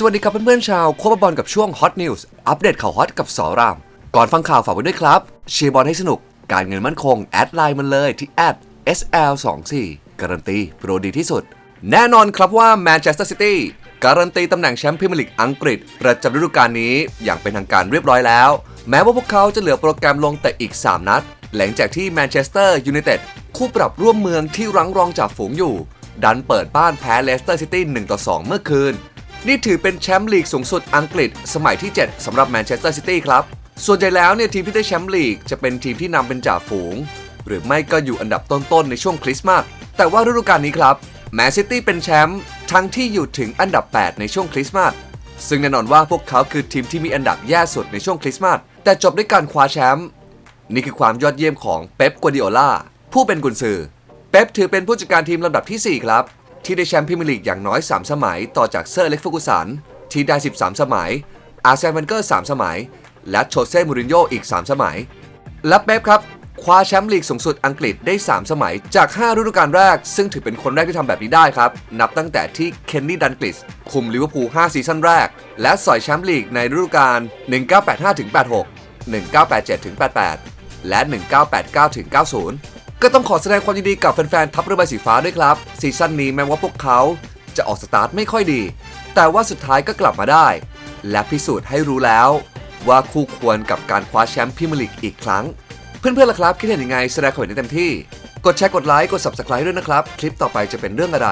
สวัสดีครับเพื่อนๆชาวโคบอลกับช่วง Hot News อัปเดตข่าวฮอตกับสอราม ก่อนฟังข่าวฝากไว้ด้วยครับ เชียร์บอลให้สนุก การเงินมั่นคง แอดไลน์มันเลยที่แอด @sl24 การันตีโปรดีที่สุด แน่นอนครับว่าแมนเชสเตอร์ซิตี้การันตีตำแหน่งแชมป์พรีเมียร์ลีกอังกฤษ ประจำฤดูกาลนี้อย่างเป็นทางการเรียบร้อยแล้ว แม้ว่าพวกเขาจะเหลือโปรแกรมลงแต่อีก 3 นัด หลังจากที่แมนเชสเตอร์ยูไนเต็ดคู่ปรับร่วมเมืองที่รั้งรองจากฝูงอยู่ ดันเปิดบ้านแพ้เลสเตอร์ซิตี้1ต่อ2เมื่อคืน นี่ถือเป็นแชมป์ลีกสูงสุดอังกฤษ สมัยที่ 7สำหรับแมนเชสเตอร์ซิตี้ครับ ส่วนใหญ่แล้วเนี่ยทีมที่ได้แชมป์ลีกจะเป็นทีมที่นำเป็นจ่าฝูง หรือไม่ก็อยู่อันดับต้นๆในช่วงคริสต์มาสแต่ว่าฤดูกาลนี้ครับแมนซิตี้เป็นแชมป์ทั้งที่อยู่ถึงอันดับ 8 ในช่วงคริสต์มาสซึ่งแน่นอนว่าพวกเขาคือทีมที่มีอันดับแย่สุดในช่วงคริสต์มาสแต่จบด้วยการคว้าแชมป์นี่คือความยอดเยี่ยมของเป๊ปกัวดิโอลาผู้เป็นกุนซือเป๊ปถือเป็นผู้จัดการทีมลำดับที่ 4 ครับ ที่ได้แชมป์พรีเมียร์ลีกอย่างน้อย 3 สมัย ต่อจากเซอร์เล็กฟูกุสันที่ได้ 13 สมัย อาร์เซนเวนเกอร์ 3 สมัย และโชเซ่ มูรินโญ่อีก 3 สมัย และเป๊ปครับคว้าแชมป์ลีกสูงสุดอังกฤษได้ 3 สมัยจาก 5 ฤดูกาลแรก ซึ่งถือเป็นคนแรกที่ทำแบบนี้ได้ครับ นับตั้งแต่ที่เคนนี่ดันกลิสคุมลิเวอร์พูล 5 ซีซั่นแรก และสอยแชมป์ลีกในฤดูกาล 1985-86 1987-88 และ 1989-90 ก็ต้องขอแสดงความยินดีกับแฟนๆทัพเรือใบสีฟ้าด้วยครับ ซีซั่นนี้แม้ว่าพวกเขาจะออกสตาร์ทไม่ค่อยดี แต่ว่าสุดท้ายก็กลับมาได้ และพิสูจน์ให้รู้แล้ว ว่าคู่ควรกับการคว้าแชมป์พรีเมียร์ลีกอีกครั้ง เพื่อนๆล่ะครับ คิดเห็นยังไงแสดงความเห็นได้เต็มที่ กดแชร์กดไลค์กด subscribe ด้วยนะครับ คลิปต่อไปจะเป็นเรื่องอะไร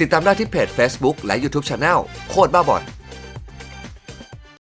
ติดตามได้ที่เพจ Facebook และ YouTube Channel โคตรบ้าบอล